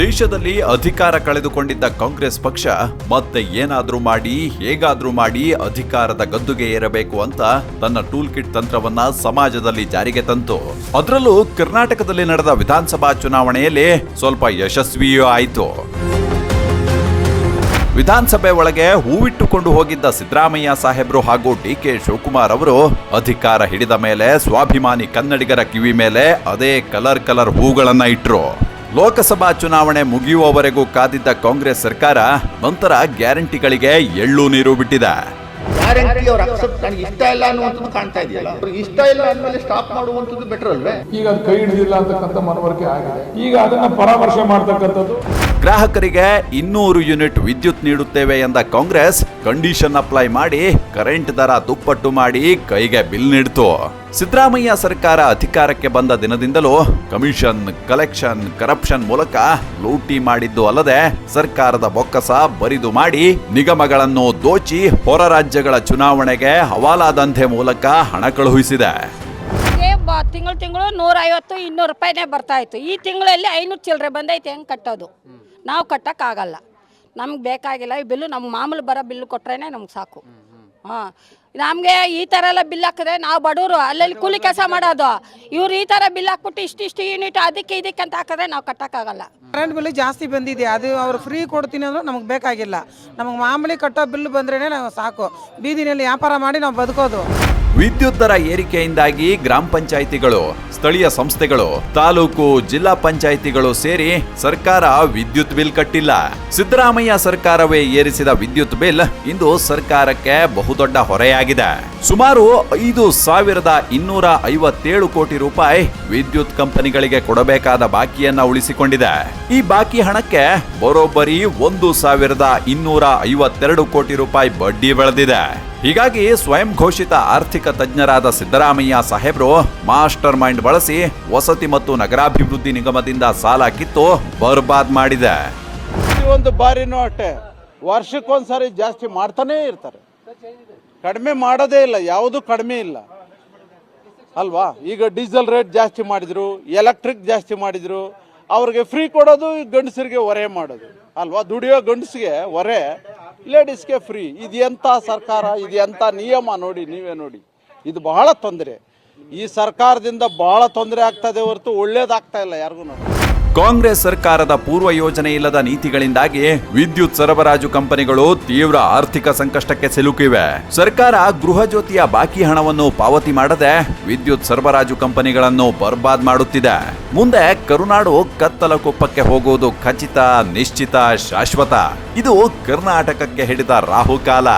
ದೇಶದಲ್ಲಿ ಅಧಿಕಾರ ಕಳೆದುಕೊಂಡಿದ್ದ ಕಾಂಗ್ರೆಸ್ ಪಕ್ಷ ಮತ್ತೆ ಏನಾದ್ರೂ ಮಾಡಿ, ಹೇಗಾದ್ರೂ ಮಾಡಿ ಅಧಿಕಾರದ ಗದ್ದುಗೆ ಏರಬೇಕು ಅಂತ ತನ್ನ ಟೂಲ್ ಕಿಟ್ ತಂತ್ರವನ್ನ ಸಮಾಜದಲ್ಲಿ ಜಾರಿಗೆ ತಂತು. ಅದರಲ್ಲೂ ಕರ್ನಾಟಕದಲ್ಲಿ ನಡೆದ ವಿಧಾನಸಭಾ ಚುನಾವಣೆಯಲ್ಲಿ ಸ್ವಲ್ಪ ಯಶಸ್ವಿಯೂ ಆಯಿತು. ವಿಧಾನಸಭೆ ಒಳಗೆ ಹೂವಿಟ್ಟುಕೊಂಡು ಹೋಗಿದ್ದ ಸಿದ್ದರಾಮಯ್ಯ ಸಾಹೇಬ್ರು ಹಾಗೂ ಡಿ ಕೆ ಶಿವಕುಮಾರ್ ಅವರು ಅಧಿಕಾರ ಹಿಡಿದ ಮೇಲೆ, ಸ್ವಾಭಿಮಾನಿ ಕನ್ನಡಿಗರ ಕಿವಿ ಮೇಲೆ ಅದೇ ಕಲರ್ ಕಲರ್ ಹೂಗಳನ್ನ ಇಟ್ರು. ಲೋಕಸಭಾ ಚುನಾವಣೆ ಮುಗಿಯುವವರೆಗೂ ಕಾದಿದ್ದ ಕಾಂಗ್ರೆಸ್ ಸರ್ಕಾರ ನಂತರ ಗ್ಯಾರಂಟಿಗಳಿಗೆ ಎಳ್ಳು ನೀರು ಬಿಟ್ಟಿದೆ. ಗ್ಯಾರಂಟಿ ಅವ್ರ ಅಕ್ಸೆಪ್ಟ್ ನನಗೆ ಇಷ್ಟ ಇಲ್ಲ ಅನ್ನುವಂಥದ್ದು ಕಾಣ್ತಾ ಇದೆಯಲ್ಲ? ಅವ್ರಿಗೆ ಇಷ್ಟ ಇಲ್ಲ ಅಂದಮೇಲೆ ಸ್ಟಾಪ್ ಮಾಡುವಂಥದ್ದು ಬೆಟರ್ ಅಲ್ವೇ? ಈಗ ಅದು ಕೈ ಹಿಡಿದಿಲ್ಲ ಅಂತಕ್ಕಂಥ ಮನವರಿಕೆ ಆಗಿದೆ. ಈಗ ಅದನ್ನ ಪರಾಮರ್ಶೆ ಮಾಡ್ತಕ್ಕಂಥದ್ದು. ಗ್ರಾಹಕರಿಗೆ ಇನ್ನೂರು ಯೂನಿಟ್ ವಿದ್ಯುತ್ ನೀಡುತ್ತೇವೆ ಎಂದ ಕಾಂಗ್ರೆಸ್ ಕಂಡೀಷನ್ ಅಪ್ಲೈ ಮಾಡಿ ಕರೆಂಟ್ ದರ ದುಪ್ಪಟ್ಟು ಮಾಡಿ ಕೈಗೆ ಬಿಲ್ ನೀಡಿತು. ಸಿದ್ದರಾಮಯ್ಯ ಸರ್ಕಾರ ಅಧಿಕಾರಕ್ಕೆ ಬಂದ ದಿನದಿಂದಲೂ ಕಮಿಷನ್ ಕಲೆಕ್ಷನ್ ಕರಪ್ಷನ್ ಮೂಲಕ ಲೂಟಿ ಮಾಡಿದ್ದು ಅಲ್ಲದೆ ಸರ್ಕಾರದ ಬೊಕ್ಕಸ ಬರಿದು ಮಾಡಿ ನಿಗಮಗಳನ್ನು ದೋಚಿ ಹೊರ ರಾಜ್ಯಗಳ ಚುನಾವಣೆಗೆ ಹವಾಲಾದಂಧೆ ಮೂಲಕ ಹಣ ಕಳುಹಿಸಿದೆ. ತಿಂಗಳು ತಿಂಗಳು ನೂರ ಐವತ್ತು ಇನ್ನೂರು ರೂಪಾಯಿನೇ ಬರ್ತಾ ಇತ್ತು. ಈ ತಿಂಗಳಲ್ಲಿ ಐನೂರು ಚಿಲ್ಲರೆ ಬಂದೈತೆ ಹೆಂಗೆ ಕಟ್ಟೋದು? ನಾವು ಕಟ್ಟೋಕ್ಕಾಗಲ್ಲ. ನಮ್ಗೆ ಬೇಕಾಗಿಲ್ಲ, ಈ ಬಿಲ್ಲು ನಮ್ಮ ಮಾಮೂಲು ಬರೋ ಬಿಲ್ಲು ಕೊಟ್ರೇ ನಮ್ಗೆ ಸಾಕು. ಹಾಂ. ನಮಗೆ ಈ ಥರ ಎಲ್ಲ ಬಿಲ್ ಹಾಕಿದ್ರೆ ನಾವು ಬಡವರು ಅಲ್ಲಲ್ಲಿ ಕೂಲಿ ಕೆಲಸ ಮಾಡೋದು. ಇವ್ರು ಈ ಥರ ಬಿಲ್ ಹಾಕ್ಬಿಟ್ಟು ಇಷ್ಟಿಷ್ಟು ಯೂನಿಟ್ ಅದಕ್ಕೆ ಇದಕ್ಕೆ ಅಂತ ಹಾಕಿದ್ರೆ ನಾವು ಕಟ್ಟೋಕ್ಕಾಗಲ್ಲ ಕರೆಂಟ್ ಬಿಲ್ ಜಾಸ್ತಿ ಬಂದಿದೆ. ಅದು ಅವ್ರು ಫ್ರೀ ಕೊಡ್ತೀನಿ ಅಂದ್ರೆ ನಮಗೆ ಬೇಕಾಗಿಲ್ಲ. ನಮಗೆ ಮಾಮೂಲಿ ಕಟ್ಟೋ ಬಿಲ್ ಬಂದ್ರೇ ನಾವು ಸಾಕು. ಬೀದಿನಲ್ಲಿ ವ್ಯಾಪಾರ ಮಾಡಿ ನಾವು ಬದುಕೋದು. ವಿದ್ಯುತ್ ದರ ಏರಿಕೆಯಿಂದಾಗಿ ಗ್ರಾಮ ಪಂಚಾಯಿತಿಗಳು, ಸ್ಥಳೀಯ ಸಂಸ್ಥೆಗಳು, ತಾಲೂಕು, ಜಿಲ್ಲಾ ಪಂಚಾಯಿತಿಗಳು ಸೇರಿ ಸರ್ಕಾರ ವಿದ್ಯುತ್ ಬಿಲ್ ಕಟ್ಟಿಲ್ಲ. ಸಿದ್ದರಾಮಯ್ಯ ಸರ್ಕಾರವೇ ಏರಿಸಿದ ವಿದ್ಯುತ್ ಬಿಲ್ ಇಂದು ಸರ್ಕಾರಕ್ಕೆ ಬಹುದೊಡ್ಡ ಹೊರೆಯಾಗಿದೆ. ಸುಮಾರು ಐದು ಸಾವಿರದ ಇನ್ನೂರ ಐವತ್ತೇಳು ಕೋಟಿ ರೂಪಾಯಿ ವಿದ್ಯುತ್ ಕಂಪನಿಗಳಿಗೆ ಕೊಡಬೇಕಾದ ಬಾಕಿಯನ್ನ ಉಳಿಸಿಕೊಂಡಿದೆ. ಈ ಬಾಕಿ ಹಣಕ್ಕೆ ಬರೋಬ್ಬರಿ ಒಂದು ಸಾವಿರದ ಇನ್ನೂರ ಐವತ್ತೆರಡು ಕೋಟಿ ರೂಪಾಯಿ ಬಡ್ಡಿ ಬೆಳೆದಿದೆ. ಹೀಗಾಗಿ ಸ್ವಯಂ ಘೋಷಿತ ಆರ್ಥಿಕ ತಜ್ಞರಾದ ಸಿದ್ದರಾಮಯ್ಯ ಸಾಹೇಬ್ರು ಮಾಸ್ಟರ್ ಮೈಂಡ್ ಬಳಸಿ ವಸತಿ ಮತ್ತು ನಗರಾಭಿವೃದ್ಧಿ ನಿಗಮದಿಂದ ಸಾಲ ಕಿತ್ತು ಬರ್ಬಾದ್ ಮಾಡಿದೆ. ಒಂದು ಬಾರಿನೂ ಅಷ್ಟೇ, ವರ್ಷಕ್ಕೊಂದ್ಸರಿ ಜಾಸ್ತಿ ಮಾಡ್ತಾನೇ ಇರ್ತಾರೆ. ಕಡಿಮೆ ಮಾಡೋದೇ ಇಲ್ಲ, ಯಾವುದು ಕಡಿಮೆ ಇಲ್ಲ. ಅಲ್ವಾ? ಈಗ ಡೀಸೆಲ್ ರೇಟ್ ಜಾಸ್ತಿ ಮಾಡಿದ್ರು, ಎಲೆಕ್ಟ್ರಿಕ್ ಜಾಸ್ತಿ ಮಾಡಿದ್ರು, ಅವ್ರಿಗೆ ಫ್ರೀ ಕೊಡೋದು ಗಂಡಸರಿಗೆ ಹೊರೆ ಮಾಡೋದು. ಅಲ್ವಾ? ದುಡಿಯೋ ಗಂಡಸಿಗೆ ಹೊರೆ ಲೇಡೀಸ್ಗೆ ಫ್ರೀ. ಇದು ಎಂಥ ಸರ್ಕಾರ ಇದು ಎಂಥ ನಿಯಮ ನೋಡಿ, ನೀವೇ ನೋಡಿ. ಇದು ಬಹಳ ತೊಂದರೆ. ಈ ಸರ್ಕಾರದಿಂದ ಬಹಳ ತೊಂದರೆ ಆಗ್ತದೆ ಹೊರತು ಒಳ್ಳೇದಾಗ್ತಾ ಇಲ್ಲ ಯಾರಿಗೂ ಕಾಂಗ್ರೆಸ್ ಸರ್ಕಾರದ ಪೂರ್ವ ಯೋಜನೆ ಇಲ್ಲದ ನೀತಿಗಳಿಂದಾಗಿ ವಿದ್ಯುತ್ ಸರಬರಾಜು ಕಂಪನಿಗಳು ತೀವ್ರ ಆರ್ಥಿಕ ಸಂಕಷ್ಟಕ್ಕೆ ಸಿಲುಕಿವೆ. ಸರ್ಕಾರ ಗೃಹ ಜ್ಯೋತಿಯ ಬಾಕಿ ಹಣವನ್ನು ಪಾವತಿ ಮಾಡದೆ ವಿದ್ಯುತ್ ಸರಬರಾಜು ಕಂಪನಿಗಳನ್ನು ಬರ್ಬಾದ್ ಮಾಡುತ್ತಿದೆ. ಮುಂದೆ ಕರುನಾಡು ಕತ್ತಲ ಕುಪ್ಪಕ್ಕೆ ಹೋಗುವುದು ಖಚಿತ, ನಿಶ್ಚಿತ, ಶಾಶ್ವತ. ಇದು ಕರ್ನಾಟಕಕ್ಕೆ ಹಿಡಿದ ರಾಹುಕಾಲ.